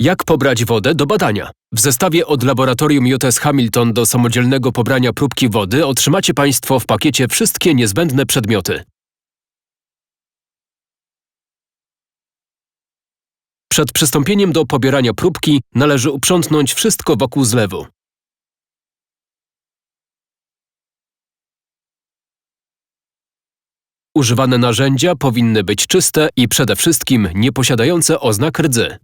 Jak pobrać wodę do badania? W zestawie od laboratorium JS Hamilton do samodzielnego pobrania próbki wody otrzymacie Państwo w pakiecie wszystkie niezbędne przedmioty. Przed przystąpieniem do pobierania próbki należy uprzątnąć wszystko wokół zlewu. Używane narzędzia powinny być czyste i przede wszystkim nie posiadające oznak rdzy.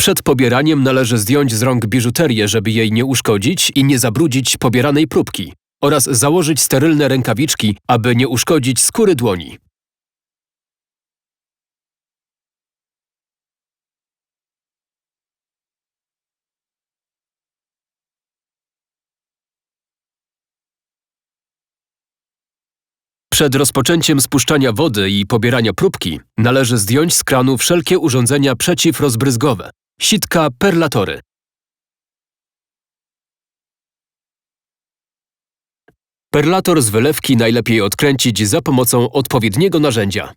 Przed pobieraniem należy zdjąć z rąk biżuterię, żeby jej nie uszkodzić i nie zabrudzić pobieranej próbki oraz założyć sterylne rękawiczki, aby nie uszkodzić skóry dłoni. Przed rozpoczęciem spuszczania wody i pobierania próbki należy zdjąć z kranu wszelkie urządzenia przeciwrozbryzgowe, sitka, perlatory. Perlator z wylewki najlepiej odkręcić za pomocą odpowiedniego narzędzia.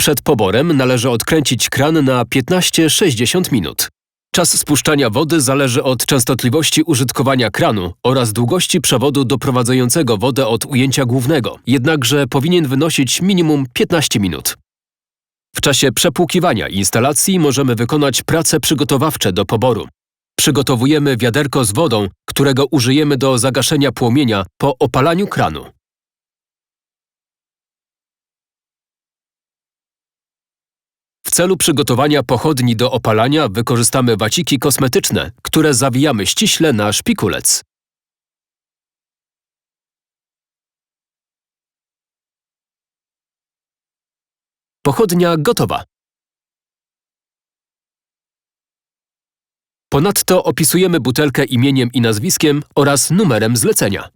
Przed poborem należy odkręcić kran na 15-60 minut. Czas spuszczania wody zależy od częstotliwości użytkowania kranu oraz długości przewodu doprowadzającego wodę od ujęcia głównego, jednakże powinien wynosić minimum 15 minut. W czasie przepłukiwania instalacji możemy wykonać prace przygotowawcze do poboru. Przygotowujemy wiaderko z wodą, którego użyjemy do zagaszenia płomienia po opalaniu kranu. W celu przygotowania pochodni do opalania wykorzystamy waciki kosmetyczne, które zawijamy ściśle na szpikulec. Pochodnia gotowa. Ponadto opisujemy butelkę imieniem i nazwiskiem oraz numerem zlecenia.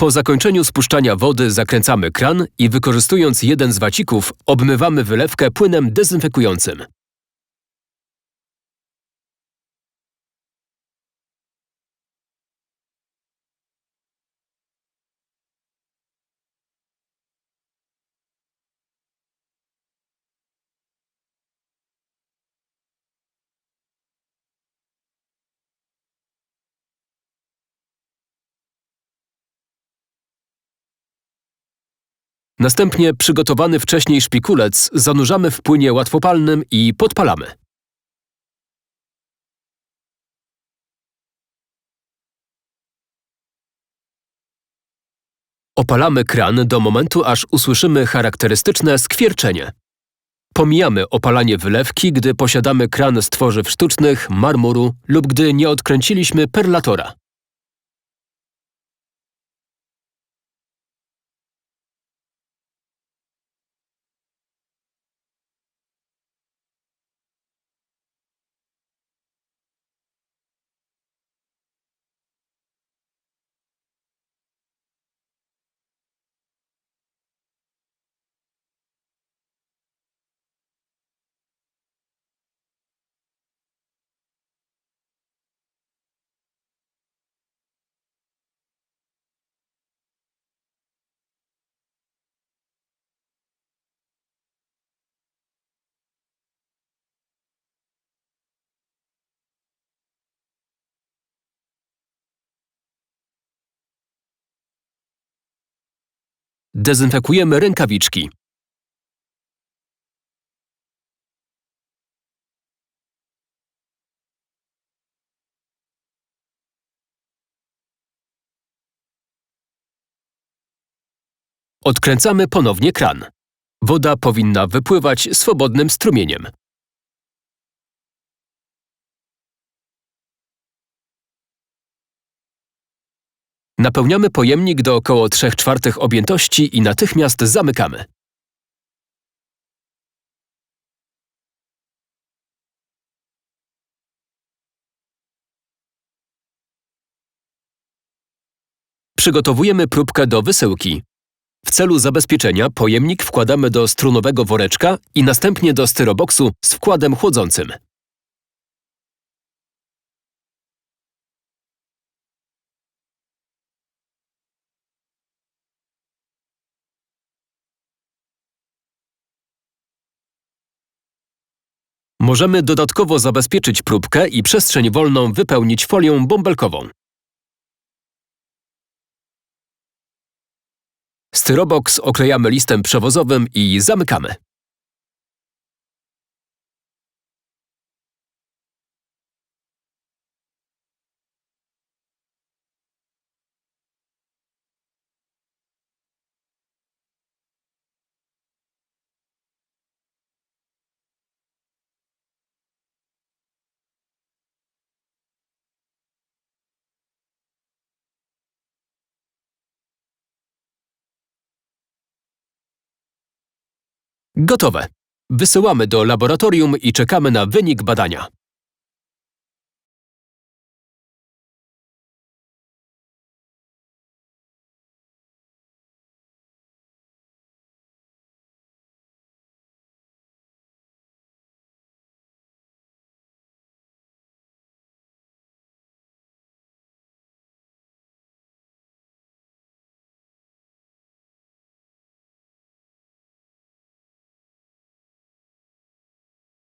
Po zakończeniu spuszczania wody zakręcamy kran i wykorzystując jeden z wacików obmywamy wylewkę płynem dezynfekującym. Następnie przygotowany wcześniej szpikulec zanurzamy w płynie łatwopalnym i podpalamy. Opalamy kran do momentu, aż usłyszymy charakterystyczne skwierczenie. Pomijamy opalanie wylewki, gdy posiadamy kran z tworzyw sztucznych, marmuru lub gdy nie odkręciliśmy perlatora. Dezynfekujemy rękawiczki. Odkręcamy ponownie kran. Woda powinna wypływać swobodnym strumieniem. Napełniamy pojemnik do około 3 czwartych objętości i natychmiast zamykamy. Przygotowujemy próbkę do wysyłki. W celu zabezpieczenia pojemnik wkładamy do strunowego woreczka i następnie do styroboksu z wkładem chłodzącym. Możemy dodatkowo zabezpieczyć próbkę i przestrzeń wolną wypełnić folią bąbelkową. Styroboks oklejamy listem przewozowym i zamykamy. Gotowe. Wysyłamy do laboratorium i czekamy na wynik badania.